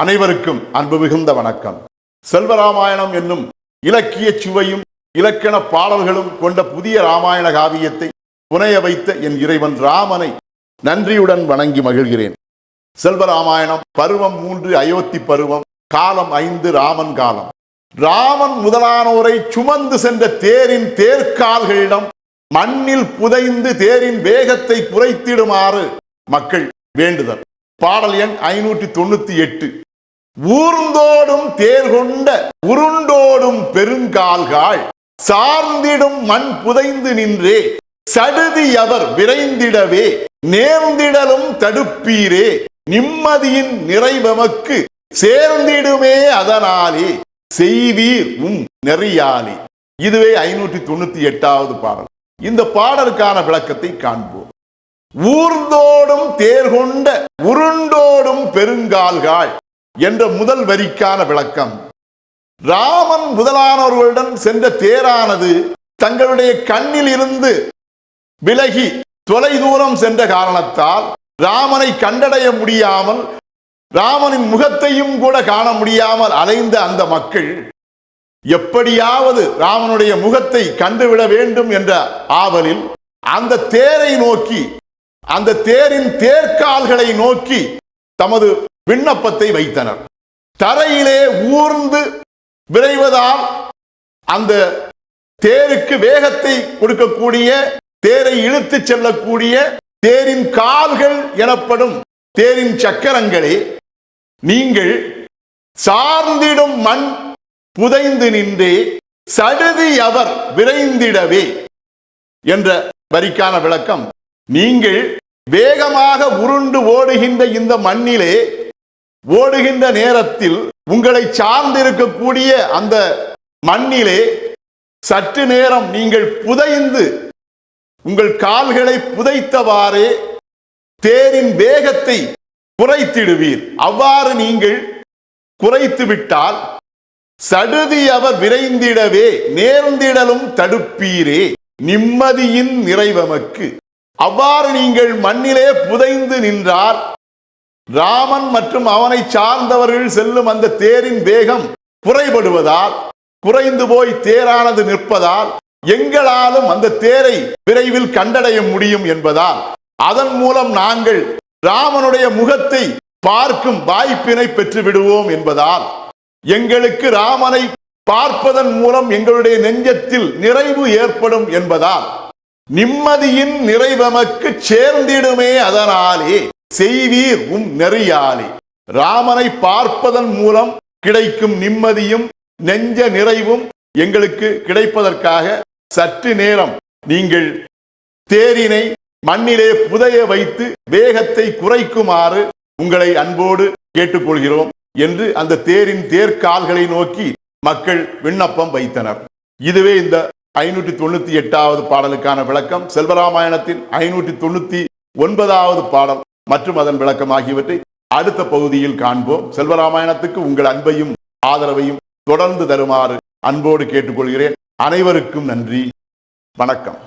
அனைவருக்கும் அன்பு மிகுந்த வணக்கம். செல்வராமாயணம் என்னும் இலக்கிய சுவையும் இலக்கண பாடல்களும் கொண்ட புதிய ராமாயண காவியத்தை புனைய வைத்த என் இறைவன் ராமனை நன்றியுடன் வணங்கி மகிழ்கிறேன். செல்வராமாயணம் பருவம் மூன்று அயோத்தி பருவம் காலம் ஐந்து ராமன் காலம். ராமன் முதலானோரை சுமந்து சென்ற தேரின் தேர்கால்களிடம் மண்ணில் புதைந்து தேரின் வேகத்தை குறைத்திடுமாறு மக்கள் வேண்டுதல். பாடல் எண் ஐநூற்றி தொண்ணூத்தி எட்டு. ஊர்ந்தோடும் தேர் கொண்ட உருண்டோடும் பெருங்கால்காள் சார்ந்திடும் மண் புதைந்து நின்றே சடுதி அவர் விரைந்திடவே நேர்ந்திடலும் தடுப்பீரே நிம்மதியின் நிறைவமக்கு சேர்ந்திடுமே அதனாலே செய்வீர் உம் நெறியாலே. இதுவே ஐநூற்றி தொண்ணூத்தி எட்டாவது பாடல். இந்த பாடலுக்கான விளக்கத்தை காண்போம். ஊர்ந்தோடும் தேர் கொண்ட உருண்டோடும் பெருங்கால்காய் என்ற முதல் வரிக்கான விளக்கம். ராமன் முதலானவர்களுடன் சென்ற தேரானது தங்களுடைய கண்ணில் இருந்து விலகி தொலை தூரம் சென்ற காரணத்தால் ராமனை கண்டடைய முடியாமல் ராமனின் முகத்தையும் கூட காண முடியாமல் அலைந்த அந்த மக்கள் எப்படியாவது ராமனுடைய முகத்தை கண்டுவிட வேண்டும் என்ற ஆவலில் அந்த தேரை நோக்கி அந்த தேரின் தேர்கால்களை நோக்கி தமது விண்ணப்பத்தை வைத்தனர். தரையிலே ஊர்ந்து விரைவதால் அந்த தேருக்கு வேகத்தை கொடுக்கக்கூடிய தேரை இழுத்து செல்லக்கூடிய தேரின் கால்கள் எனப்படும் தேரின் சக்கரங்களே நீங்கள் சார்ந்திடும் மண் புதைந்து நின்றே சடுதி அவர் விரைந்திடவே என்ற வரிக்கான விளக்கம் நீங்கள் வேகமாக உருண்டு ஓடுகின்ற இந்த மண்ணிலே ஓடுகின்ற நேரத்தில் உங்களை சார்ந்திருக்கக்கூடிய அந்த மண்ணிலே சற்று நேரம் நீங்கள் புதைந்து உங்கள் கால்களை புதைத்தவாறே தேரின் வேகத்தை குறைத்திடுவீர். அவ்வாறு நீங்கள் குறைத்து விட்டால் சடுதி அவர் விரைந்திடவே நேர்ந்திடலும் தடுப்பீரே. நிம்மதியின் நிறைவமக்கு. அவ்வாறு நீங்கள் மண்ணிலே புதைந்து நின்றார். ராமன் மற்றும் அவனை சார்ந்தவர்கள் செல்லும் அந்த தேரின் வேகம் குறைபடுவதால் குறைந்து போய் தேரானது நிற்பதால் எங்களாலும் அந்த தேரை விரைவில் கண்டடைய முடியும் என்பதால் அதன் மூலம் நாங்கள் ராமனுடைய முகத்தை பார்க்கும் வாய்ப்பினை பெற்று விடுவோம் என்பதால் எங்களுக்கு ராமனை பார்ப்பதன் மூலம் எங்களுடைய நெஞ்சத்தில் நிறைவு ஏற்படும் என்பதால் நிம்மதியின் நிறைவமக்கு சேர்ந்திடுமே அதனாலே செய்வீர் உம் நெறியாலே. ராமனை பார்ப்பதன் மூலம் கிடைக்கும் நிம்மதியும் நெஞ்ச நிறைவும் எங்களுக்கு கிடைப்பதற்காக சற்று நேரம் நீங்கள் தேரினை மண்ணிலே புதைய வைத்து வேகத்தை குறைக்குமாறு உங்களை அன்போடு கேட்டுக்கொள்கிறோம் என்று அந்த தேரின் தேர்கால்களை நோக்கி மக்கள் விண்ணப்பம் வைத்தனர். இதுவே இந்த ஐநூற்றி தொண்ணூத்தி எட்டாவது பாடலுக்கான விளக்கம். செல்வராமாயணத்தின் ஐநூற்றி தொண்ணூத்தி ஒன்பதாவது பாடல் மற்றும் அதன் விளக்கம் ஆகியவற்றை அடுத்த பகுதியில் காண்போம். செல்வராமாயணத்துக்கு உங்கள் அன்பையும் ஆதரவையும் தொடர்ந்து தருமாறு அன்போடு கேட்டுக்கொள்கிறேன். அனைவருக்கும் நன்றி. வணக்கம்.